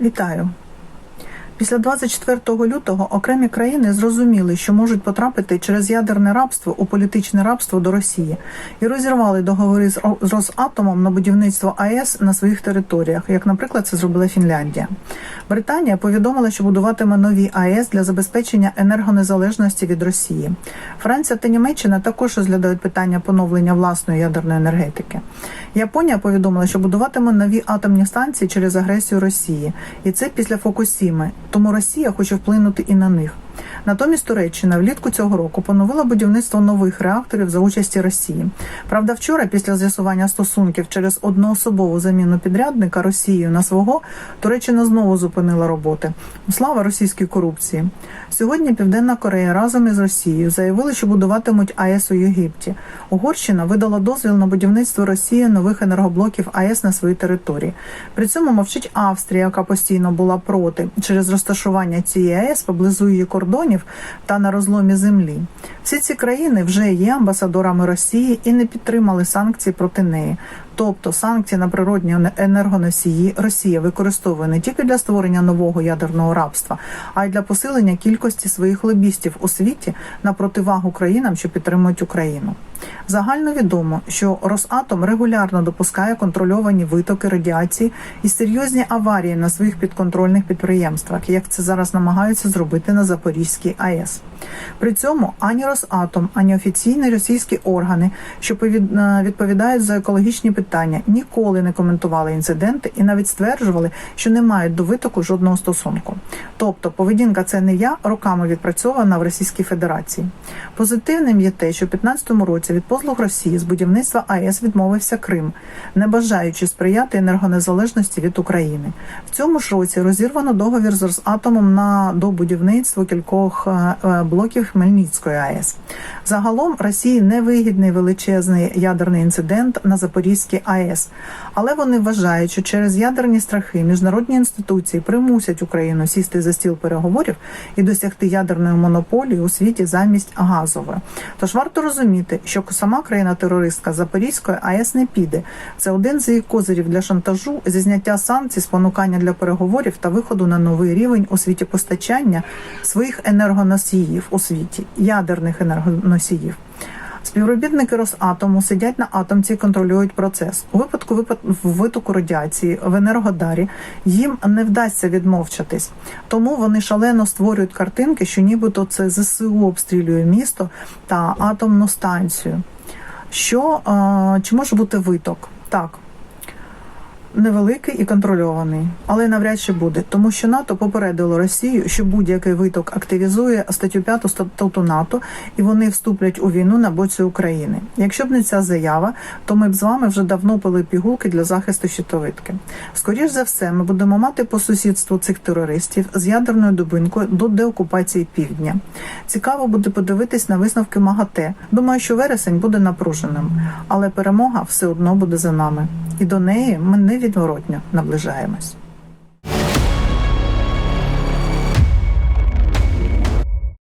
Вітаю! Після 24 лютого окремі країни зрозуміли, що можуть потрапити через ядерне рабство у політичне рабство до Росії і розірвали договори з Росатомом на будівництво АЕС на своїх територіях, як, наприклад, це зробила Фінляндія. Британія повідомила, що будуватиме нові АЕС для забезпечення енергонезалежності від Росії. Франція та Німеччина також розглядають питання поновлення власної ядерної енергетики. Японія повідомила, що будуватиме нові атомні станції через агресію Росії, і це після Фукусіми. Тому Росія хоче вплинути і на них. Натомість Туреччина влітку цього року поновила будівництво нових реакторів за участі Росії. Правда, вчора, після з'ясування стосунків через одноособову заміну підрядника Росією на свого, Туреччина знову зупинила роботи. Слава російській корупції. Сьогодні Південна Корея разом із Росією заявили, що будуватимуть АЕС у Єгипті. Угорщина видала дозвіл на будівництво Росії нових енергоблоків АЕС на своїй території. При цьому мовчить Австрія, яка постійно була проти через розташування цієї АЕС поблизу її кордонів та на розломі землі. Всі ці країни вже є амбасадорами Росії і не підтримали санкції проти неї. Тобто санкції на природні енергоносії Росія використовує не тільки для створення нового ядерного рабства, а й для посилення кількості своїх лобістів у світі на противагу країнам, що підтримують Україну. Загально відомо, що Росатом регулярно допускає контрольовані витоки радіації і серйозні аварії на своїх підконтрольних підприємствах, як це зараз намагаються зробити на Запорізькій АЕС. При цьому ані Росатом, ані офіційні російські органи, що е, відповідають за екологічні питання, ніколи не коментували інциденти і навіть стверджували, що не мають до витоку жодного стосунку. Тобто, поведінка це не я роками відпрацьована в Російській Федерації. Позитивним є те, що в 2015 році від послуг Росії з будівництва АЕС відмовився Крим, не бажаючи сприяти енергонезалежності від України. В цьому ж році розірвано договір з Росатомом на до будівництва кількох е, е, блоків Хмельницької АЕС. Загалом Росії невигідний величезний ядерний інцидент на Запорізькій АЕС, але вони вважають, що через ядерні страхи міжнародні інституції примусять Україну сісти за стіл переговорів і досягти ядерної монополії у світі замість газової. Тож варто розуміти, що сама країна-терористка Запорізької АЕС не піде. Це один з її козирів для шантажу, зі зняття санкцій, спонукання для переговорів та виходу на новий рівень у світі постачання своїх енергоносіїв у світі, ядерних енергоносіїв. Співробітники Росатому сидять на атомці і контролюють процес. У випадку витоку радіації в енергодарі їм не вдасться відмовчатись, тому вони шалено створюють картинки, що нібито це ЗСУ обстрілює місто та атомну станцію. Що чи може бути виток? Так. Невеликий і контрольований, але навряд чи буде, тому що НАТО попередило Росію, що будь-який виток активізує статтю 5 статуту НАТО, і вони вступлять у війну на боці України. Якщо б не ця заява, то ми б з вами вже давно пили пігулки для захисту щитовидки. Скоріш за все, ми будемо мати по сусідству цих терористів з ядерною дубинкою до деокупації півдня. Цікаво буде подивитись на висновки МАГАТЕ. Думаю, що вересень буде напруженим, але перемога все одно буде за нами, і до неї ми невідворотно наближаємось.